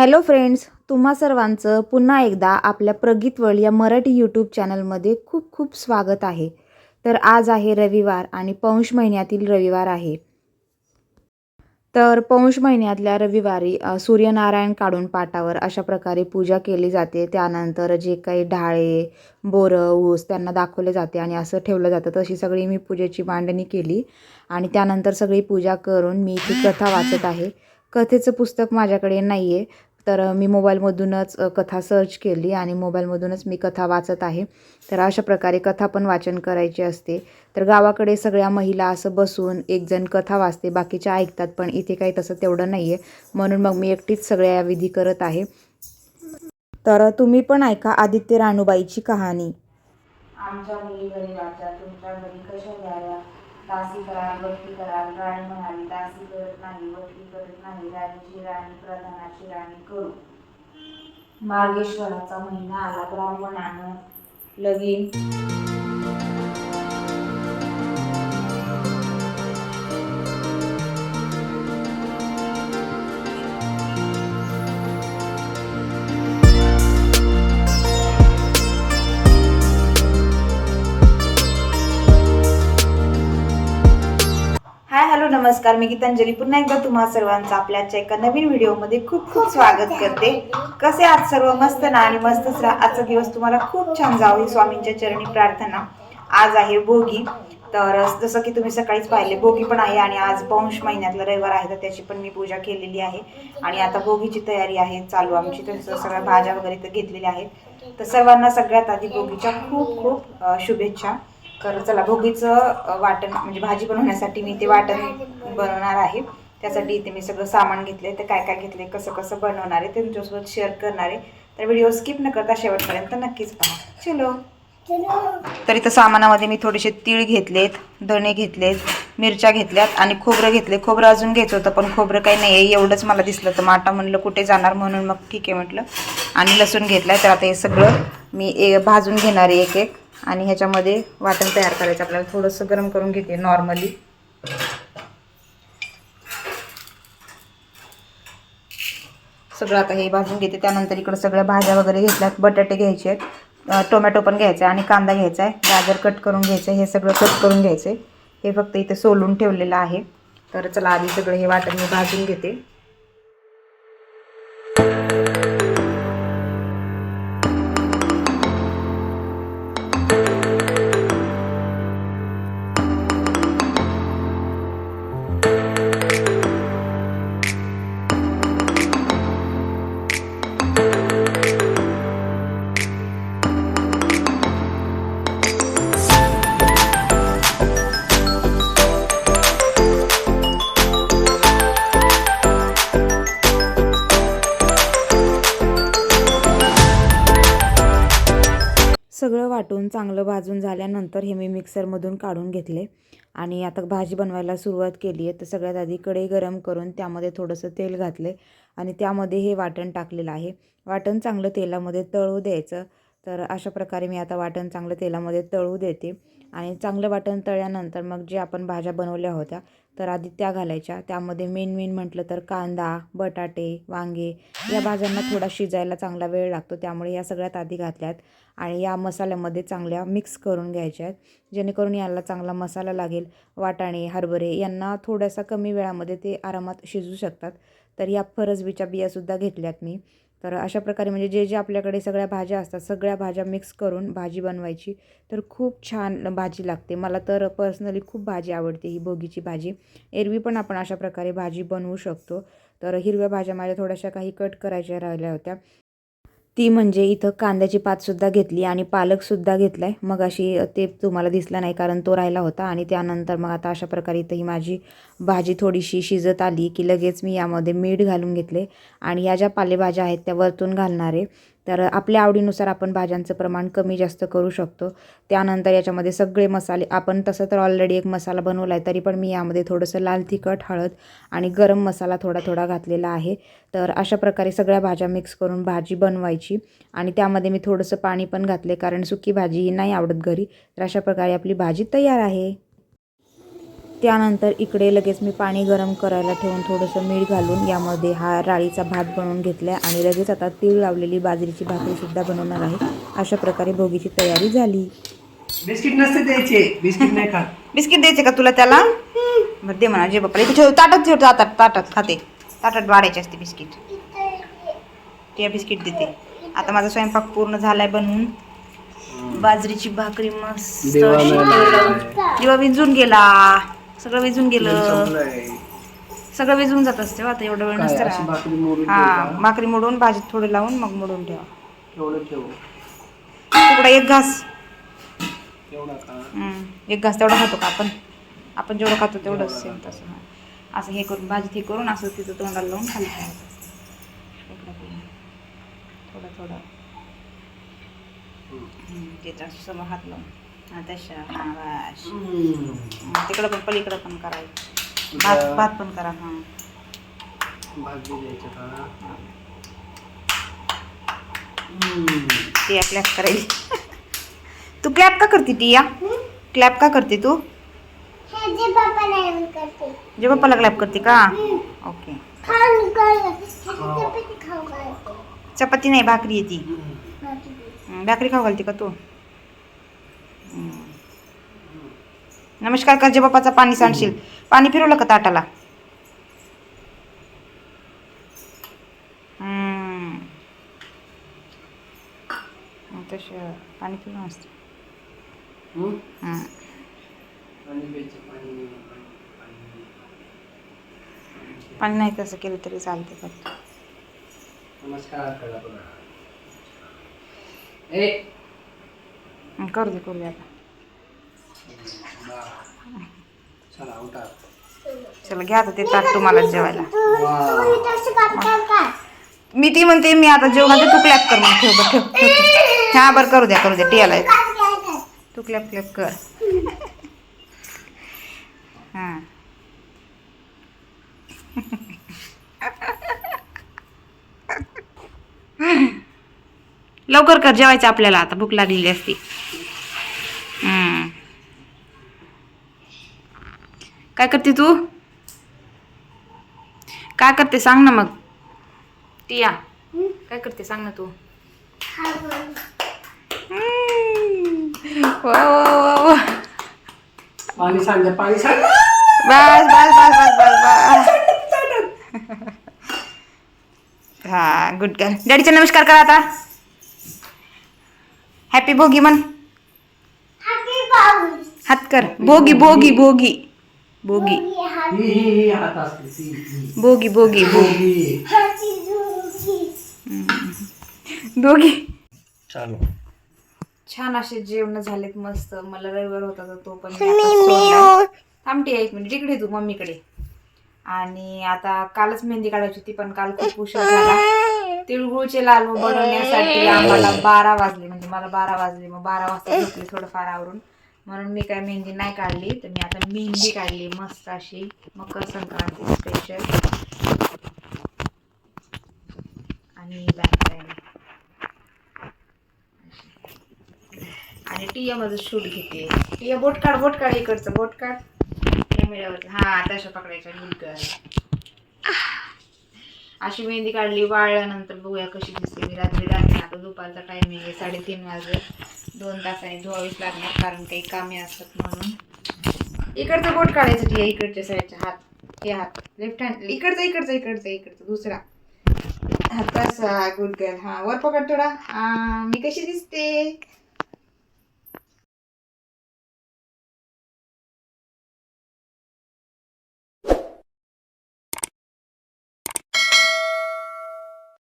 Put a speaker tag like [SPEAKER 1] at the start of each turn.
[SPEAKER 1] Hello friends तुम्हा सर्वांचं पुन्हा एकदा आपल्या प्रगीतवळ या मराठी यूट्यूब चॅनलमध्ये खूप खूप स्वागत आहे. तर आज आहे रविवार आणि पौष महिन्यातील रविवार आहे. तर पौष महिन्यातल्या रविवारी सूर्यनारायण काढून पाटावर अशा प्रकारे पूजा केली जाते. त्यानंतर जे काही ढाळे बोरं ऊस त्यांना दाखवले जाते आणि असं ठेवलं जातं. तशी सगळी मी पूजेची मांडणी केली आणि त्यानंतर सगळी पूजा करून मी ती कथा वाचत आहे. कथेचं पुस्तक माझ्याकडे नाही आहे तर मी मोबाईलमधूनच कथा सर्च केली आणि मोबाईलमधूनच मी कथा वाचत आहे. तर अशा प्रकारे कथा पण वाचन करायची असते. तर गावाकडे सगळ्या महिला असं बसून एकजण कथा वाचते बाकीच्या ऐकतात पण इथे काही तसं तेवढं नाही आहे म्हणून मग मी एकटीच सगळ्या या विधी करत आहे. तर तुम्ही पण ऐका आदित्य राणूबाईची कहाणी.
[SPEAKER 2] आमच्या मुली गरीबाच्या तुमच्या घरी कशा द्याव्या दासी कराल वटकी कराल राणी म्हणाली दासी करत नाही वटकी करत नाही राणीची राणी प्रधानाची राणी करू. मार्गेश्वराचा महिना आला ब्राह्मणानं लगीन.
[SPEAKER 1] नमस्कार मी गीतांजली. पुन्हा एकदा तुम्हा सर्वांचं आपल्याच्या एका नवीन व्हिडिओमध्ये खूप खूप स्वागत करते. कसे आज सर्व? मस्त ना? आणि मस्तच राहा. आजचा दिवस तुम्हाला खूप छान जावं ही स्वामींच्या चरणी प्रार्थना. आज आहे भोगी. तर जसं की तुम्ही सकाळीच पाहिले भोगी पण आहे आणि आज पौंश महिन्यातला रविवार आहे तर त्याची पण मी पूजा केलेली आहे. आणि आता भोगीची तयारी आहे चालू आमची. तर सगळ्या भाज्या वगैरे तर घेतलेल्या आहेत. तर सर्वांना सगळ्यात आधी भोगीच्या खूप खूप शुभेच्छा. तर चला भोगीचं वाटण म्हणजे भाजी बनवण्यासाठी मी ते वाटण बनवणार आहे. त्यासाठी इथे मी सगळं सामान घेतले ते काय काय घेतले कसं कसं बनवणार आहे ते तुमच्यासोबत शेअर करणार आहे. तर व्हिडिओ स्किप न करता शेवटपर्यंत नक्कीच पहा. चलो. तर इथं सामानामध्ये मी थोडेसे तीळ घेतलेत धणे घेतलेत मिरच्या घेतल्यात आणि खोबरं घेतले खोबरं अजून घ्यायचं होतं पण खोबरं काही नाही आहे एवढंच मला दिसलं तर माटा म्हणलं कुठे जाणार म्हणून मग ठीक आहे म्हटलं. आणि लसूण घेतलं तर आता हे सगळं मी ए भाजून घेणार आहे एक एक आणि ह्याच्यामध्ये वाटण तयार करायचं. आपल्याला थोडंसं गरम करून घेते नॉर्मली. सगळं आता हे भाजून घेते. त्यानंतर इकडं सगळ्या भाज्या वगैरे घेतल्यात. बटाटे घ्यायचे आहेत. टोमॅटो पण घ्यायचा आहे आणि कांदा घ्यायचा आहे. गाजर कट करून घ्यायचं. आहे हे सगळं कट करून घ्यायचं. आहे हे फक्त इथे सोलून ठेवलेलं आहे. तर चला आधी सगळं हे वाटण मी भाजून घेते. चांगलं भाजून झाल्यानंतर हे मी मिक्सरमधून काढून घेतले. आणि आता भाजी बनवायला सुरुवात केली आहे. तर सगळ्यात आधी कढई गरम करून त्यामध्ये थोडंसं तेल घातले आणि त्यामध्ये हे वाटण टाकलेलं आहे. वाटण चांगलं तेलामध्ये तळू द्यायचं. तर अशा प्रकारे मी आता वाटण चांगलं तेलामध्ये तळू देते. आणि चांगलं वाटण तळल्यानंतर मग जे आपण भाज्या बनवल्या होत्या तर आधी त्या घालायच्या. त्यामध्ये मेन मेन म्हटलं तर कांदा बटाटे वांगे या भाज्यांना थोडा शिजायला चांगला वेळ लागतो. त्यामुळे या सगळ्यात आधी घातल्यात आणि या मसाल्यामध्ये चांगल्या मिक्स करून घ्यायच्या आहेत. जेणेकरून याला चांगला मसाला लागेल. वाटाणे हरभरे यांना थोड्यासा कमी वेळामध्ये ते आरामात शिजू शकतात. तर या फरसबीच्या बियासुद्धा घेतल्यात मी. तर अशा प्रकारे म्हणजे जे जे आपल्याकडे सगळ्या भाज्या असतात सगळ्या भाज्या मिक्स करून भाजी बनवायची तर खूप छान भाजी लागते. मला तर पर्सनली खूप भाजी आवडते ही भोगीची भाजी. एरवी पण आपण अशा प्रकारे भाजी बनवू शकतो. तर हिरव्या भाज्या माझ्या थोड्याशा काही कट करायच्या राहिल्या होत्या. ती म्हणजे इथं कांद्याची पातसुद्धा घेतली आणि पालकसुद्धा घेतला आहे मग अशी ते तुम्हाला दिसला नाही कारण तो राहिला होता आणि त्यानंतर मग आता अशा प्रकारे इथं ही माझी भाजी थोडीशी शिजत आली की लगेच मी यामध्ये मीठ घालून घेतले. आणि या ज्या पालेभाज्या आहेत त्या वरतून घालणार आहे तर आपल्या आवडीनुसार आपण भाज्यांचं प्रमाण कमी जास्त करू शकतो. त्यानंतर याच्यामध्ये सगळे मसाले आपण तसं तर ऑलरेडी एक मसाला बनवला आहे तरी पण मी यामध्ये थोडंसं लाल तिखट हळद आणि गरम मसाला थोडा थोडा घातलेला आहे. तर अशा प्रकारे सगळ्या भाज्या मिक्स करून भाजी बनवायची आणि त्यामध्ये मी थोडंसं पाणी पण घातले कारण सुकी भाजी ही नाही आवडत घरी. तर अशा प्रकारे आपली भाजी तयार आहे.
[SPEAKER 3] त्यानंतर इकडे लगेच मी पाणी गरम करायला ठेवून थोडंसं मीठ घालून यामध्ये हा राळीचा भात बनवून घेतला आहे आणि लगेच आता तीळ लावलेली बाजरीची भाकरीसुद्धा बनवणार आहे. अशा प्रकारे भोगीची तयारी झाली.
[SPEAKER 4] बिस्किट नसते द्यायचे. बिस्किट नाही खात.
[SPEAKER 1] बिस्किट द्यायचे का तुला त्याला? बरं दे म्हणा जे बाप्पा इथे ठेव ताटात ठेव ताटात ताटात खाते. ताटात वाढायचे असते बिस्किट. ते बिस्किट देते. आता माझा स्वयंपाक पूर्ण झालाय बनवून बाजरीची भाकरी मस्त.
[SPEAKER 4] दिवा
[SPEAKER 1] विजून गेला. सगळं विजून गेलं. सगळं विजून जात असते बा, आता एवढं वेळ नसतं हा? भाकरी मोडून भाजीत थोडी लावून मग मोडून ठेवा. तुकडा एक घास. एक घास तेवढा खातो का आपण? आपण जेवढं खातो तेवढंच सेम तसं हा. असं हे करून भाजीत हे करून असं तिथं तोंडाला लावून खाली. थोडं थोडं. त्याच्यासमोर हात लावून.
[SPEAKER 4] हम्म,
[SPEAKER 1] तिकडं पण पलीकडं पण करायचं. भात भात पण करा हा.
[SPEAKER 4] द्यायचं का.
[SPEAKER 1] टिया क्लॅप करायची तू क्लॅप का करते टिया? क्लॅप का करते तू? जे पप्पाला क्लॅप करते. का? ओके चपाती नाही भाकरी येते. भाकरी खाऊ घालते का तू. नमस्कार कर जे बाप्पाचा पाणी सांडशील. पाणी फिरवलं का ताटाला? तसं पाणी फिरवून असतं.
[SPEAKER 4] पाणी
[SPEAKER 1] नाही तसं केलं तरी चालते फक्त.
[SPEAKER 4] नमस्कार ए
[SPEAKER 1] करू दे करू दे आता.
[SPEAKER 4] चला
[SPEAKER 1] घ्या आता ते ताट तुम्हाला जेवायला. मी ती म्हणते मी आता जेवण तू क्लॅप कर मग ठेव बरं ठेव ठेव, ठेव. हा बरं करू द्या करू द्या टियाला तू क्लॅप क्लॅप कर. हां. लवकर कर जेवायचं आपल्याला आता भूक लागलेली असती. काय करते तू? काय करते सांग ना मग. टिया काय करते सांग ना तू. वा, वा, वा, वा.
[SPEAKER 4] पाणी सांग पाणी सांग.
[SPEAKER 1] बस बस बस बस बस बस. हा गुड गर्ल डॅडीचा नमस्कार करा आता. हॅपी भोगी म्हण. हात कर. भोगी भोगी भोगी.
[SPEAKER 4] ही ही ही ही.
[SPEAKER 1] भोगी भोगी
[SPEAKER 4] ही.
[SPEAKER 1] दोघी
[SPEAKER 4] चालू.
[SPEAKER 1] छान असे जेवण झालेत मस्त. मला रविवार होता तर तो पण. थांबते एक मिनिट. इकडे तू मम्मीकडे. आणि आता कालच मेहंदी काढायची होती पण काल खूप उशीर झाला. तिळगुळचे लालू बनवण्यासाठी आम्हाला बारा वाजले. म्हणजे मला बारा वाजले. मग बारा वाजता झोपली थोडंफार आवरून. म्हणून मी काय मेहंदी नाही काढली तर मी आता मेहंदी काढली मस्त अशी. मकर संक्रांती स्पेशल आणि back side. आणि टिया माझं शूट घेते. टिया बोट काढ बोट काढ इकडचं बोट काढ. कॅमेऱ्यावर हा तशा पकडायच्या मुलगा. अशी मेहंदी काढली वाळल्यानंतर बघूया कशी दिसते. मी रात्री रात्री आता दुपारचा टायमिंग आहे साडेतीन वाजले. दोन तासाने धुवावीच लागणार कारण काही कामे असतात म्हणून. इकडचं बोट काढायचं टिया इकडच्या साईडच्या हात हे हात. लेफ्ट हँड इकडचा इकडचा इकडचा इकडचा दुसरा. हात तसा गुड गर्ल हा वर पकड थोडा. मी कशी दिसते?